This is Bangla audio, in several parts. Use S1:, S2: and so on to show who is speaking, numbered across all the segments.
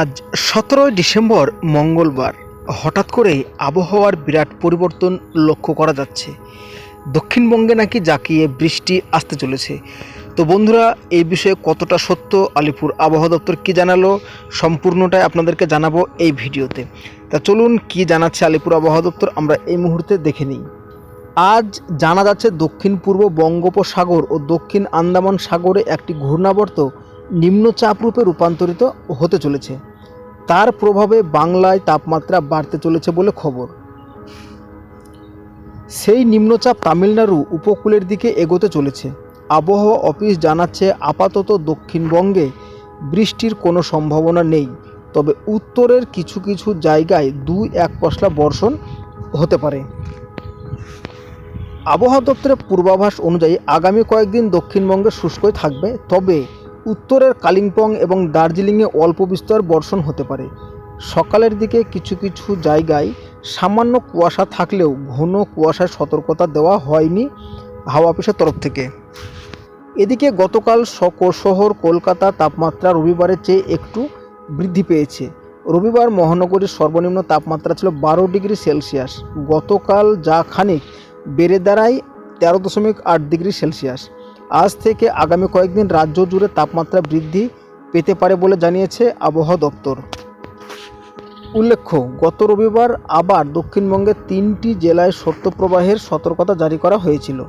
S1: আজ সতেরোই ডিসেম্বর মঙ্গলবার। হঠাৎ করেই আবহাওয়ার বিরাট পরিবর্তন লক্ষ্য করা যাচ্ছে। দক্ষিণবঙ্গে নাকি জাকিয়ে বৃষ্টি আসতে চলেছে। তো বন্ধুরা, এই বিষয়ে কতটা সত্য আলিপুর আবহাওয়া দপ্তর কী জানালো, সম্পূর্ণটাই আপনাদেরকে জানাব এই ভিডিওতে। তা চলুন কি জানাচ্ছে আলিপুর আবহাওয়া দপ্তর, আমরা এই মুহূর্তে দেখে নিই। আজ জানা যাচ্ছে দক্ষিণ পূর্ব বঙ্গোপসাগর ও দক্ষিণ আন্দামান সাগরে একটি ঘূর্ণাবর্ত নিম্নচাপরূপে রূপান্তরিত হতে চলেছে। তার প্রভাবে বাংলায় তাপমাত্রা বাড়তে চলেছে বলে খবর। সেই নিম্নচাপ তামিলনাড়ু উপকূলের দিকে এগোতে চলেছে। আবহাওয়া অফিস জানাচ্ছে, আপাতত দক্ষিণবঙ্গে বৃষ্টির কোনো সম্ভাবনা নেই, তবে উত্তরের কিছু কিছু জায়গায় দুই এক পশলা বর্ষণ হতে পারে। আবহাওয়া দপ্তরের পূর্বাভাস অনুযায়ী আগামী কয়েকদিন দক্ষিণবঙ্গে শুষ্কই থাকবে, তবে উত্তরের কালিম্পং এবং দার্জিলিংয়ে অল্প বিস্তর বর্ষণ হতে পারে। সকালের দিকে কিছু কিছু জায়গায় সামান্য কুয়াশা থাকলেও ঘন কুয়াশার সতর্কতা দেওয়া হয়নি হাওয়া অফিসের তরফ থেকে। এদিকে গতকাল শহর কলকাতা তাপমাত্রা রবিবারের চেয়ে একটু বৃদ্ধি পেয়েছে। রবিবার মহানগরীর সর্বনিম্ন তাপমাত্রা ছিল বারো ডিগ্রি সেলসিয়াস। গতকাল যা খানিক বেড়ে দাঁড়ায় তেরো দশমিক আট ডিগ্রি সেলসিয়াস। আজ থেকে আগামী কয়েকদিন রাজ্য জুড়ে তাপমাত্রা বৃদ্ধি পেতে পারে বলে জানিয়েছে আবহাওয়া দপ্তর। উল্লেখ্য, গত রবিবার আবার দক্ষিণবঙ্গের তিনটি জেলায় শৈত্যপ্রবাহের সতর্কতা জারি করা হয়েছিল।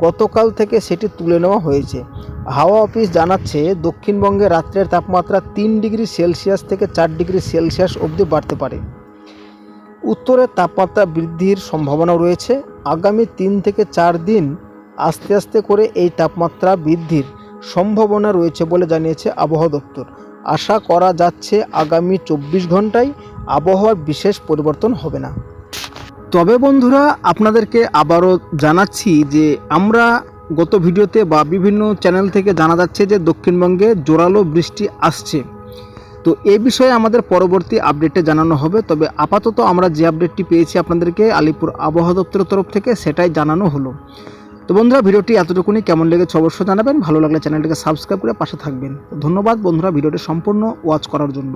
S1: গতকাল থেকে সেটি তুলে নেওয়া হয়েছে। হাওয়া অফিস জানাচ্ছে, দক্ষিণবঙ্গে রাত্রের তাপমাত্রা তিন ডিগ্রি সেলসিয়াস থেকে চার ডিগ্রি সেলসিয়াস অবধি বাড়তে পারে। উত্তরের তাপমাত্রা বৃদ্ধির সম্ভাবনা রয়েছে। আগামী তিন থেকে চার দিন আস্তে আস্তে করে এই তাপমাত্রা বৃদ্ধির সম্ভাবনা রয়েছে বলে জানিয়েছে আবহাওয়া দপ্তর। আশা করা যাচ্ছে আগামী চব্বিশ ঘন্টায় আবহাওয়ার বিশেষ পরিবর্তন হবে না। তবে বন্ধুরা, আপনাদেরকে আবারও জানাচ্ছি যে আমরা গত ভিডিওতে বা বিভিন্ন চ্যানেল থেকে জানা যাচ্ছে যে দক্ষিণবঙ্গে জোরালো বৃষ্টি আসছে। তো এ বিষয়ে আমাদের পরবর্তী আপডেটে জানানো হবে। তবে আপাতত আমরা যে আপডেটটি পেয়েছি আপনাদেরকে আলিপুর আবহাওয়া দপ্তরের তরফ থেকে সেটাই জানানো হলো। তো বন্ধুরা, ভিডিওটি এতটুকুনি। কেমন লেগেছে অবশ্যই জানাবেন। ভালো লাগলে চ্যানেলটিকে সাবস্ক্রাইব করে পাশে থাকবেন। ধন্যবাদ বন্ধুরা, ভিডিওটি সম্পূর্ণ ওয়াচ করার জন্য।